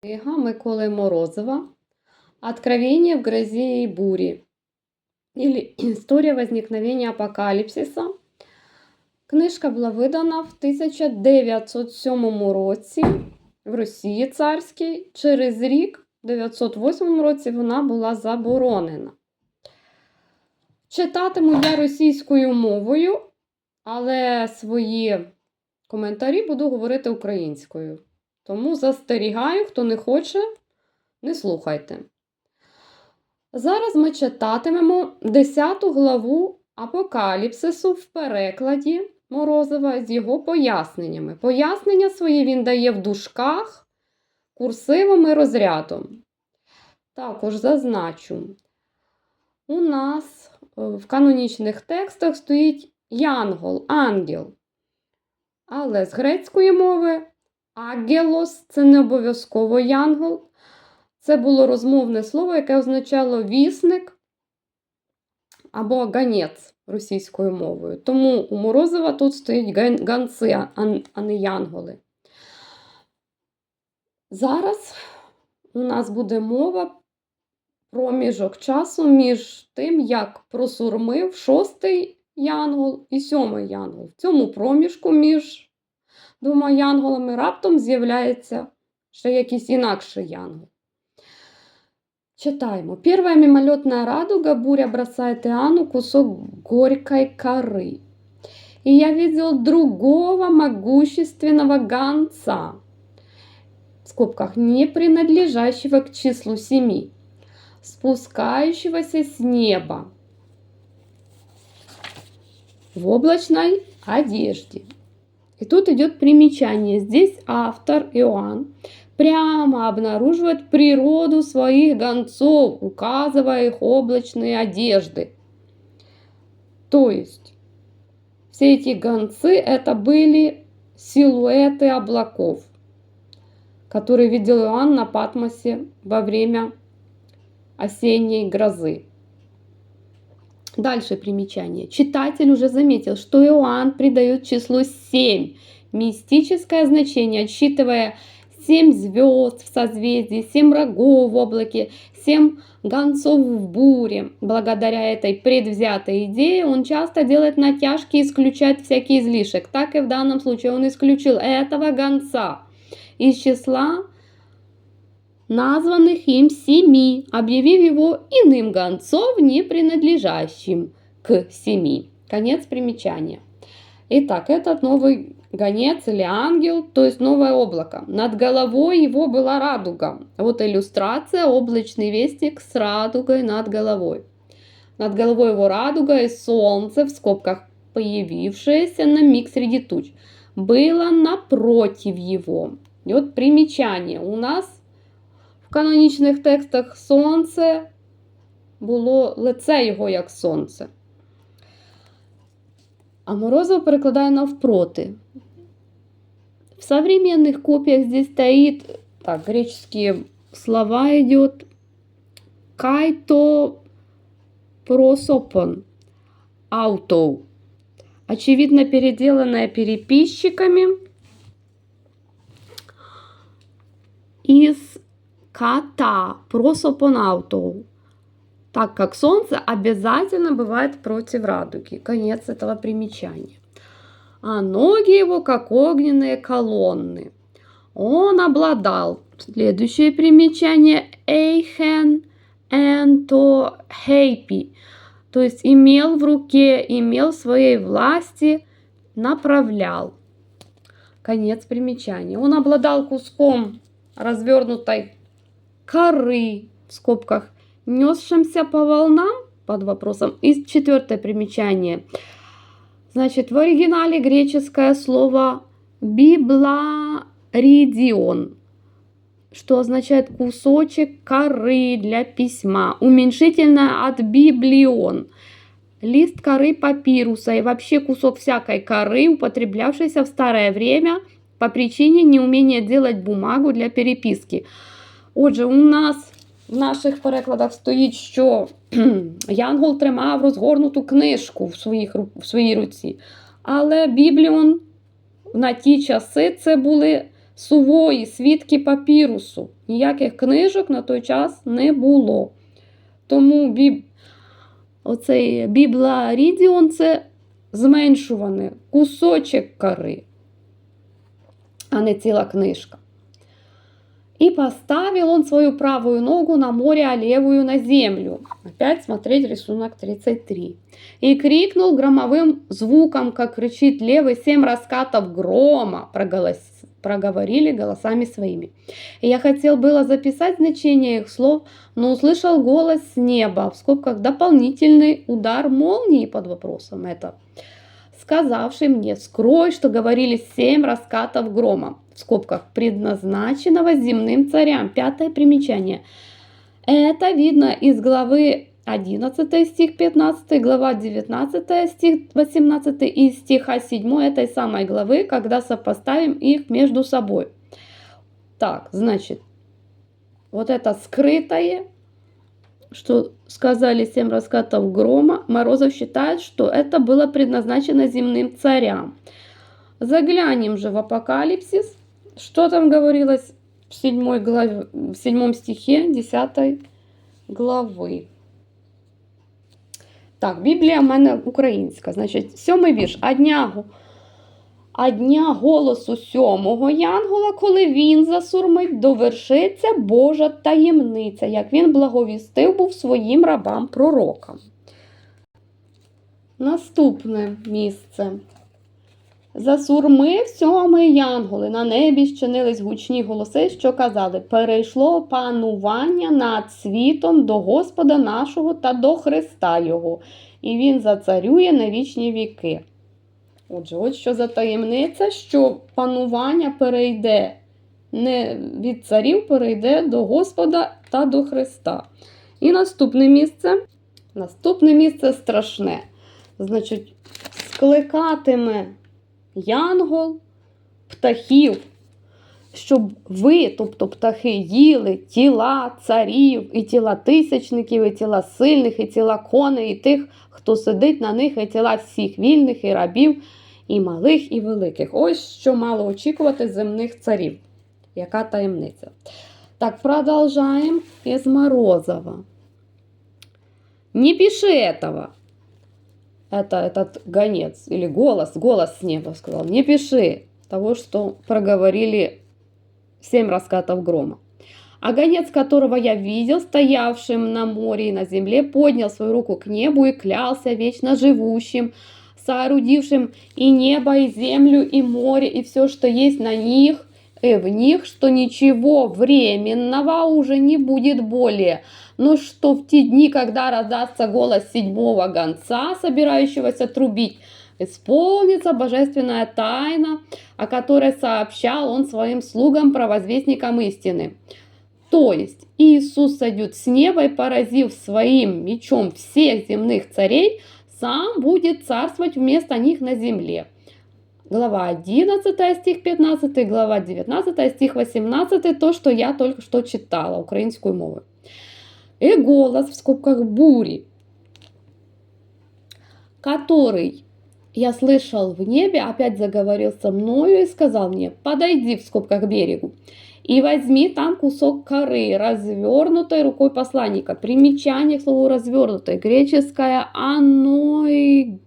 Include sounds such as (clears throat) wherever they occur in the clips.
Книга Миколи Морозова «Откровение в грозе и буре» или (clears throat) «История возникновения апокаліпсиса». Книжка була видана в 1907 році в Росії царській. Через рік, в 908 році, вона була заборонена. Читатиму я російською мовою, але свої коментарі буду говорити українською. Тому застерігаю, хто не хоче, не слухайте. Зараз ми читатимемо 10 главу Апокаліпсису в перекладі Морозова з його поясненнями. Пояснення свої він дає в дужках, курсивом і розрядом. Також зазначу, у нас е, в канонічних текстах стоїть янгол, ангел. Але з грецької мови агелос це не обов'язково янгол. Це було розмовне слово, яке означало вісник або ганець російською мовою. Тому у Морозова тут стоїть ган- ганци, а- а не янголи. Зараз у нас буде мова проміжок часу між тим, як просурмив шостий янгол і сьомий янгол. В цьому проміжку між двома янголами раптом з'являється ще якийсь інакший янгол. Читаємо. Первая мимолетная радуга, буря бросает Иоанну кусок горькой коры. И я видел другого могущественного гонца, в скобках, не принадлежащего к числу семи, спускающегося с неба в облачной одежде. И тут идет примечание. Здесь автор Иоанн прямо обнаруживает природу своих гонцов, указывая их облачные одежды. То есть все эти гонцы это были силуэты облаков, которые видел Иоанн на Патмосе во время осенней грозы. Дальше примечание. Читатель уже заметил, что Иоанн придает числу 7 мистическое значение, отсчитывая семь звезд в созвездии, семь рогов в облаке, семь гонцов в буре. Благодаря этой предвзятой идее он часто делает натяжки и исключает всякий излишек. Так и в данном случае он исключил этого гонца из числа названных им семи, объявив его иным гонцов, не принадлежащим к семи. Конец примечания. Итак, этот новый гонец или ангел, то есть новое облако. Над головой его была радуга. Вот иллюстрация, облачный вестник с радугой над головой. Над головой его радуга и солнце, в скобках появившееся на миг среди туч, было напротив его. И вот примечание. У нас в канонічних текстах сонце було лице його як сонце. А Морозов перекладає навпроти. В современных копиях здесь стоит, так, греческие слова идет кайто просопон, ауто. Очевидно, переделанное переписчиками из кота просопон ауто. Так как солнце обязательно бывает против радуги. Конец этого примечания. А ноги его, как огненные колонны. Он обладал, следующее примечание, эйхен энто хейпи. То есть имел в руке, имел в своей власти, направлял. Конец примечания. Он обладал куском развернутой коры, в скобках, несшимся по волнам, под вопросом. И четвертое примечание. Значит, в оригинале греческое слово библаридион, что означает кусочек коры для письма, уменьшительное от библион, лист коры папируса и вообще кусок всякой коры, употреблявшийся в старое время по причине неумения делать бумагу для переписки. Отже, у нас в наших перекладах стоїть, що (clears throat) Янгол тримав розгорнуту книжку в, своїх, в своїй руці. Але Бібліон на ті часи це були сувої, свідки папірусу. Ніяких книжок на той час не було. Тому біб... оцей бібларідіон це зменшуваний кусочок кори, а не ціла книжка. И поставил он свою правую ногу на море, а левую на землю. Опять смотреть рисунок 33. И крикнул громовым звуком, как кричит левый, семь раскатов грома, проголос... проговорили голосами своими. И я хотел было записать значение их слов, но услышал голос с неба, в скобках дополнительный удар молнии под вопросом это, сказавший мне, скрой, что говорили семь раскатов грома в скобках предназначенного земным царям. Пятое примечание. Это видно из главы 11 стих 15, глава 19 стих 18 и стиха 7 этой самой главы, когда сопоставим их между собой. Так, значит, вот это скрытое, что сказали семь раскатов грома, Морозов считает, что это было предназначено земным царям. Заглянем же в Апокалипсис, что там говорилось в, седьмой главе, в седьмом стихе 10 глави? Так, Біблія в мене українська. Значить, сьомий вірш. А дня, а дня голосу сьомого Янгола, коли він засурмить, довершиться Божа таємниця, як він благовістив був своїм рабам пророкам. Наступне місце. Засурмив сьомий янголи, на небі щинились гучні голоси, що казали: перейшло панування над світом до Господа нашого та до Христа Його, і Він зацарює на вічні віки. Отже, от що за таємниця, що панування перейде не від царів, перейде до Господа та до Христа. І наступне місце. Наступне місце страшне. Значить, скликатиме янгол, птахів, щоб ви, тобто птахи, їли тіла царів, і тіла тисячників, і тіла сильних, і тіла коней, і тих, хто сидить на них, і тіла всіх вільних, і рабів, і малих, і великих. Ось що мало очікувати земних царів. Яка таємниця? Так, продовжаємо із Морозова. Не пиши этого это этот гонец или голос, голос с неба сказал, не пиши того, что проговорили семь раскатов грома. А гонец, которого я видел, стоявшим на море и на земле, поднял свою руку к небу и клялся вечно живущим, соорудившим и небо, и землю, и море, и все, что есть на них, и в них, что ничего временного уже не будет более, но что в те дни, когда раздастся голос седьмого гонца, собирающегося трубить, исполнится божественная тайна, о которой сообщал он своим слугам, провозвестникам истины. То есть Иисус сойдет с неба и, поразив своим мечом всех земных царей, сам будет царствовать вместо них на земле. Глава 11 стих 15, глава 19 стих 18, то, что я только что читала украинскую мову. И голос в скобках бури, который я слышал в небе, опять заговорил со мною и сказал мне, подойди в скобках берегу и возьми там кусок коры, развернутой рукой посланника. Примечание к слову развернутой, греческое анойгноми.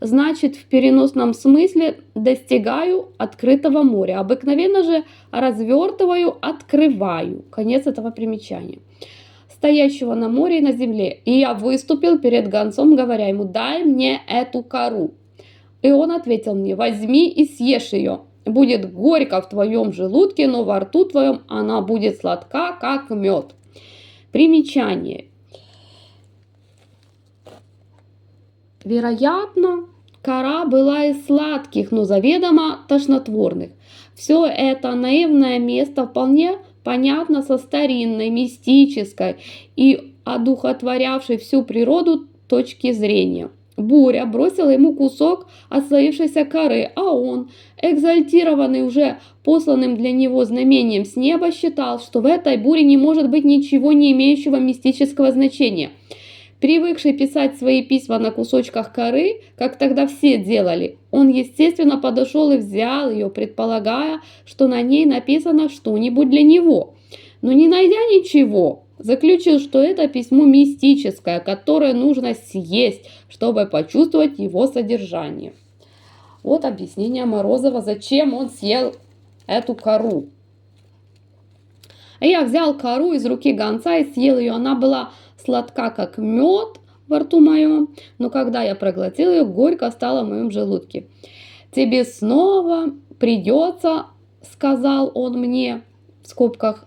Значит, в переносном смысле достигаю открытого моря. Обыкновенно же развертываю, открываю. Конец этого примечания стоящего на море и на земле. И я выступил перед гонцом, говоря ему, дай мне эту кору. И он ответил мне, возьми и съешь ее. Будет горько в твоем желудке, но во рту твоем она будет сладка, как мед. Примечание. Вероятно, кора была из сладких, но заведомо тошнотворных. Все это наивное место вполне понятно со старинной, мистической и одухотворявшей всю природу точки зрения. Буря бросила ему кусок отслоившейся коры, а он, экзальтированный уже посланным для него знамением с неба, считал, что в этой буре не может быть ничего не имеющего мистического значения. Привыкший писать свои письма на кусочках коры, как тогда все делали, он, естественно, подошел и взял ее, предполагая, что на ней написано что-нибудь для него. Но не найдя ничего, заключил, что это письмо мистическое, которое нужно съесть, чтобы почувствовать его содержание. Вот объяснение Морозова, зачем он съел эту кору. Я взял кору из руки гонца и съел ее. Она была сладка, как мед во рту моем, но когда я проглотил ее, горько стало в моем желудке. Тебе снова придется, сказал он мне, в скобках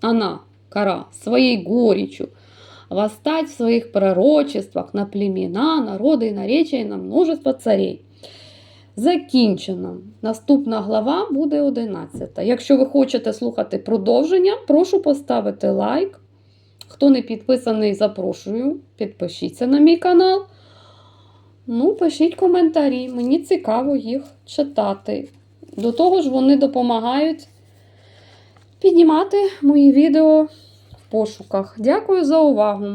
она, кора, своей горечью, восстать в своих пророчествах на племена, народи і наречия, і на множество царей. Закінчено. Наступна глава буде 11. Якщо ви хочете слухати продовження, прошу поставити лайк. Хто не підписаний, запрошую, підпишіться на мій канал. Ну, пишіть коментарі, мені цікаво їх читати. До того ж, вони допомагають піднімати мої відео в пошуках. Дякую за увагу!